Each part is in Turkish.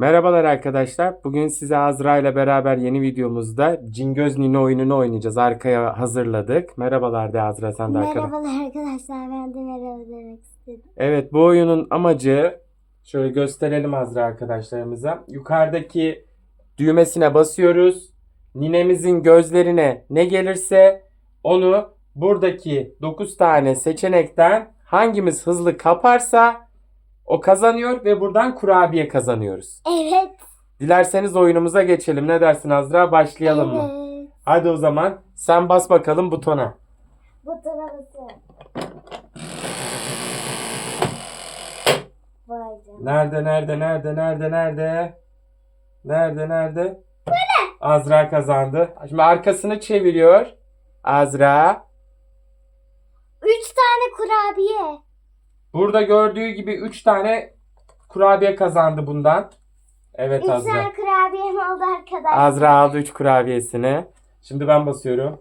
Merhabalar arkadaşlar. Bugün size Azra ile beraber yeni videomuzda Cingöz Nine oyununu oynayacağız. Arkaya hazırladık. Merhabalar de Azra sen de arkada. Merhabalar arkadaşlar ben de merhaba demek istedim. Evet bu oyunun amacı şöyle gösterelim Azra arkadaşlarımıza. Yukarıdaki düğmesine basıyoruz. Ninemizin gözlerine ne gelirse onu buradaki 9 tane seçenekten hangimiz hızlı kaparsa o kazanıyor ve buradan kurabiye kazanıyoruz. Evet. Dilerseniz oyunumuza geçelim. Ne dersin Azra? Başlayalım mı? Evet. Hadi o zaman sen bas bakalım butona. Bu tarafı. Vay canına. Nerede nerede nerede nerede nerede? Nerede nerede? Azra kazandı. Şimdi arkasını çeviriyor. Azra. Üç tane kurabiye. Burada gördüğü gibi 3 tane kurabiye kazandı bundan. Evet Üç Azra. tane kurabiyem oldu arkadaşlar. Azra aldı 3 kurabiyesini. Şimdi ben basıyorum.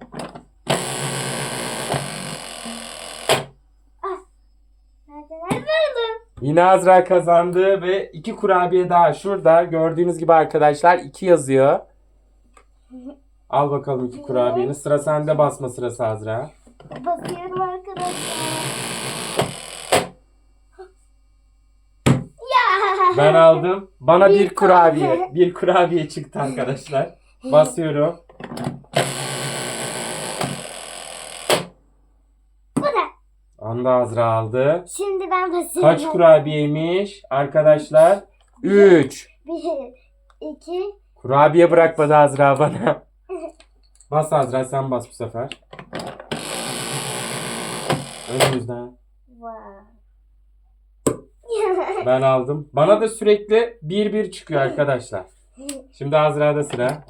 Nerede nerede buldum? Yine Azra kazandı ve 2 kurabiye daha şurada. Gördüğünüz gibi arkadaşlar 2 yazıyor. Al bakalım 2 kurabiyeni. Sıra sende basma sırası Azra. Basıyorum arkadaşlar. Ya. Ben aldım. Bana bir Bir kurabiye. Bir kurabiye çıktı arkadaşlar. Basıyorum. Bu da. Anda Azra aldı. Şimdi ben basıyorum. Kaç kurabiyeymiş arkadaşlar? 3. Bir, iki, Kurabiye bırakmadı Azra bana. Bas Azra sen bas bu sefer. Önümüzden. Vay. Ben aldım. Bana da sürekli 1-1 çıkıyor arkadaşlar. Şimdi Azra'da sıra.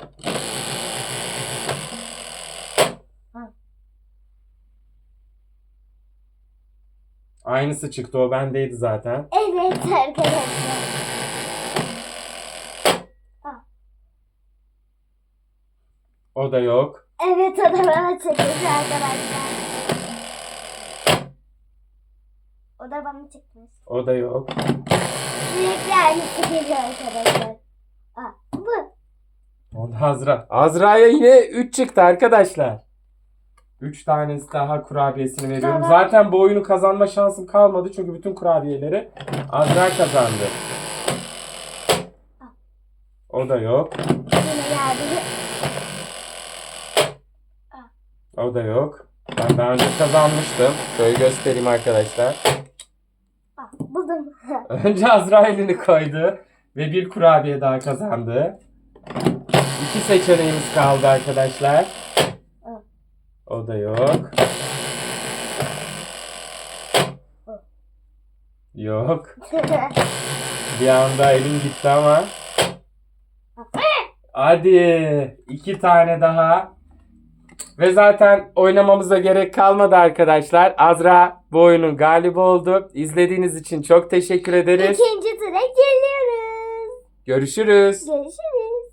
Aynısı çıktı o bendeydi zaten. evet arkadaşlar. O da yok. Evet o da bana çıkmış arkadaşlar. O da bana çıkmış. O da yok. Sürekli aynısı geliyor arkadaşlar. Aa, bu. O da Azra. Azra'ya yine 3 çıktı arkadaşlar. 3 tanesi daha kurabiyesini veriyorum. Tamam. Zaten bu oyunu kazanma şansım kalmadı. Çünkü bütün kurabiyeleri Azra kazandı. O da yok. Yine geldi. O da yok. Ben daha önce kazanmıştım. Şöyle göstereyim arkadaşlar. Aa, buldum. Önce Azra elini koydu. Ve bir kurabiye daha kazandı. İki seçeneğimiz kaldı arkadaşlar. O da yok. Yok. Bir anda elim gitti ama. Hadi. iki tane daha. Ve zaten oynamamıza gerek kalmadı arkadaşlar. Azra bu oyunun galibi oldu. İzlediğiniz için çok teşekkür ederiz. İkinci tura geliyoruz. Görüşürüz. Görüşürüz.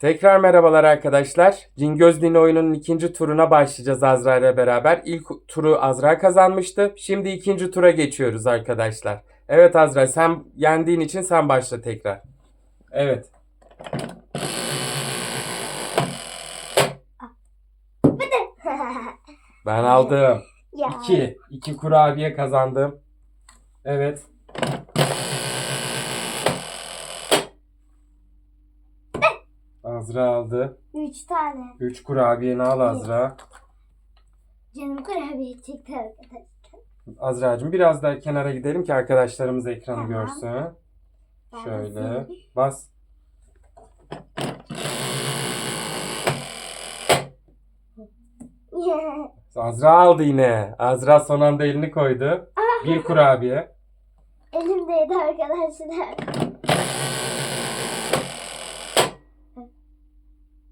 Tekrar merhabalar arkadaşlar. Cingöz Dini oyunun ikinci turuna başlayacağız Azra ile beraber. İlk turu Azra kazanmıştı. Şimdi ikinci tura geçiyoruz arkadaşlar. Evet Azra sen yendiğin için sen başla tekrar. Evet. Ben aldım. ya. İki. İki kurabiye kazandım. Evet. Azra aldı. Üç tane. Üç kurabiyeni al Azra. Canım kurabiye çıktı arkadaşlar. Azra'cığım biraz daha kenara gidelim ki arkadaşlarımız ekranı Tamam. görsün. Ben Şöyle. basayım. Bas. Azra aldı yine. Azra son anda elini koydu. Bir kurabiye. Elimdeydi arkadaşlar.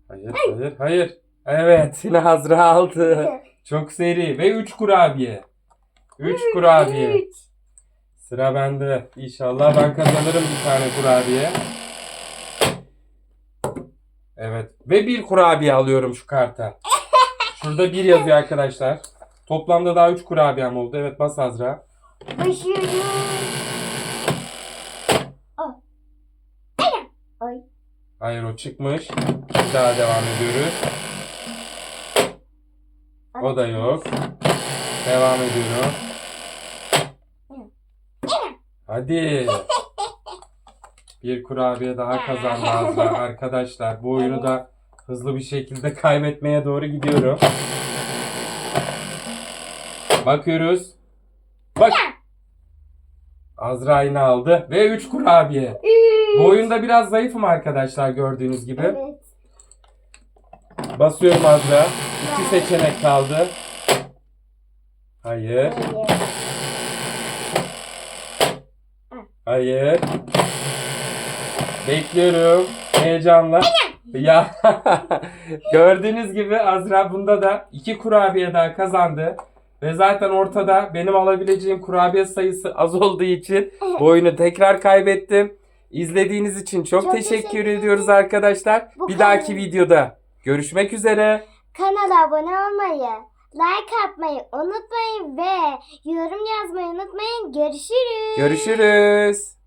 Hayır, hayır, hayır. Evet, yine Azra aldı. Çok seri ve 3 kurabiye. 3 kurabiye. Sıra bende. İnşallah ben kazanırım bir tane kurabiye. Evet. Ve bir kurabiye alıyorum şu karta. Şurada bir yazıyor arkadaşlar. Toplamda daha 3 kurabiyem oldu. Evet bas Azra. Başlıyorum. Hayır o çıkmış. Bir daha devam ediyoruz. O da yok. Devam ediyorum. Hadi. Bir kurabiye daha kazandı Azra. Arkadaşlar bu oyunu da hızlı bir şekilde kaybetmeye doğru gidiyorum. Bakıyoruz. Bak. Azra yine aldı ve 3 kurabiye. Bu oyunda biraz zayıfım arkadaşlar gördüğünüz gibi. Evet. Basıyorum Azra. İki seçenek kaldı. Hayır. Hayır. Hayır. Bekliyorum. Heyecanla. Ya gördüğünüz gibi Azra bunda da iki kurabiye daha kazandı. Ve zaten ortada benim alabileceğim kurabiye sayısı az olduğu için bu oyunu tekrar kaybettim. İzlediğiniz için çok, Çok teşekkür, teşekkür ediyoruz arkadaşlar. Bu Bir dahaki videoda görüşmek üzere. Kanala abone olmayı, like atmayı unutmayın ve yorum yazmayı unutmayın. Görüşürüz. Görüşürüz.